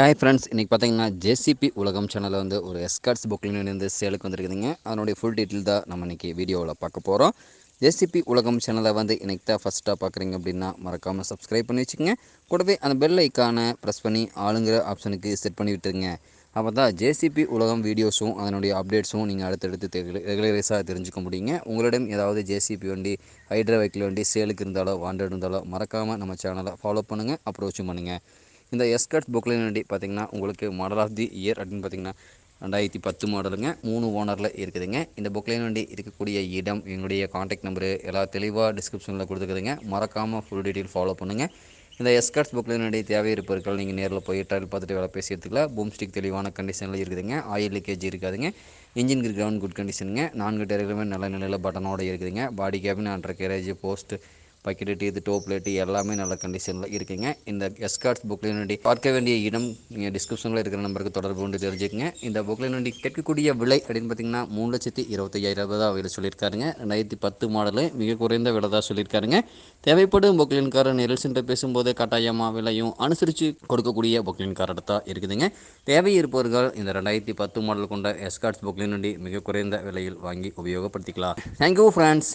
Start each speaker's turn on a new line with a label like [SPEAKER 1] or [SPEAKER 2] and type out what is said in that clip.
[SPEAKER 1] Hi friends இன்றைக்கி பார்த்தீங்கன்னா JCB உலகம் சேனலில் வந்து ஒரு எஸ்கார்ட்ஸ் புக்கில் வந்து சேலுக்கு வந்திருக்குதுங்க. அதனுடைய ஃபுல் டீட்டெயில் தான் நம்ம இன்றைக்கி வீடியோவில் பார்க்க போகிறோம் ஜேசிபி உலகம் சேனலை வந்து இன்றைக்கி தான் ஃபஸ்ட்டாக பார்க்குறீங்க அப்படின்னா மறக்காமல் சப்ஸ்கிரைப் பண்ணி வச்சுக்கோங்க. கூடவே அந்த பெல் ஐக்கானை ப்ரெஸ் பண்ணி ஆளுங்கிற ஆப்ஷனுக்கு செட் பண்ணி விட்டுருங்க. அப்போ தான் ஜேசிபி உலகம் வீடியோஸும் அதனுடைய அப்டேட்ஸும் நீங்கள் அடுத்தடுத்து ரெகுலரைஸாக தெரிஞ்சுக்க முடியுங்க. உங்களிடம் ஏதாவது ஜேசிபி வண்டி ஹைட்ரா வெஹிக்கிள் வண்டி சேலுக்கு இருந்தாலோ வாண்டட் இருந்தாலோ மறக்காமல் நம்ம சேனலை ஃபாலோ பண்ணுங்கள் அப்ரோச்சும் பண்ணுங்கள் இந்த எஸ்கர்ட் புக்லைன் வண்டி பார்த்திங்கன்னா உங்களுக்கு மாடல் ஆஃப் தி இயர் அப்படின்னு பார்த்தீங்கன்னா ரெண்டாயிரத்தி பத்து மாடலுங்க மூணு ஓனரில் இருக்குதுங்க. இந்த புக்லைன் வண்டி இருக்கக்கூடிய இடம் எங்களுடைய காண்டாக்ட் நம்பரு எல்லா தெளிவாக டிஸ்கிரிப்ஷனில் கொடுத்துக்குதுங்க. மறக்காமல் ஃபுல் டீட்டெயில் ஃபாலோ பண்ணுங்கள் இந்த எஸ்கர்ட்ஸ் புக்லைன் வண்டி தேவை இருப்பவர்கள் நீங்கள் நேரில் போய் ட்ரையல் பார்த்துட்டு வேலை பேசி எடுத்துக்கலாம். பூம் ஸ்டிக் தெளிவான கண்டிஷனில் இருக்குதுங்க. ஆயில் லீக்கேஜ் இருக்காதுங்க. இன்ஜின் கிரவுண்ட் குட் கண்டிஷனுங்க நான்கு டேர்களுமே நல்ல நிலையில் பட்டனோடு இருக்குதுங்க. Body cabin undercarriage post bucket teeth dope light எல்லாமே நல்ல கண்டிஷனில் இருக்குங்க. இந்த எஸ்கார்ட்ஸ் புக்லினுடைய பார்க்க வேண்டிய இடம் நீங்கள் டிஸ்கிரிப்ஷனில் இருக்கிற நம்பருக்கு தொடர்பு கொண்டு தெரிஞ்சுக்கங்க. இந்த புக்லைன் வண்டி கேட்கக்கூடிய விலை அப்படின்னு பார்த்தீங்கன்னா மூணு லட்சத்தி இருபத்தையாயிரம் ரூபாய் தான் விலை சொல்லியிருக்காருங்க. ரெண்டாயிரத்தி பத்து மாடலு மிக குறைந்த விலை தான் சொல்லியிருக்காருங்க. தேவைப்படும் பொக்லின்காரர் நேரில் சென்று பேசும்போது கட்டாயமாக விலையும் அனுசரித்து கொடுக்கக்கூடிய பொக்லின்காரர் தான் இருக்குதுங்க. தேவை இருப்பவர்கள் இந்த ரெண்டாயிரத்தி பத்து மாடல் கொண்ட எஸ்கார்ட்ஸ் பொக்லின் வண்டி மிக குறைந்த விலையில் வாங்கி உபயோகப்படுத்திக்கலாம். Thank you friends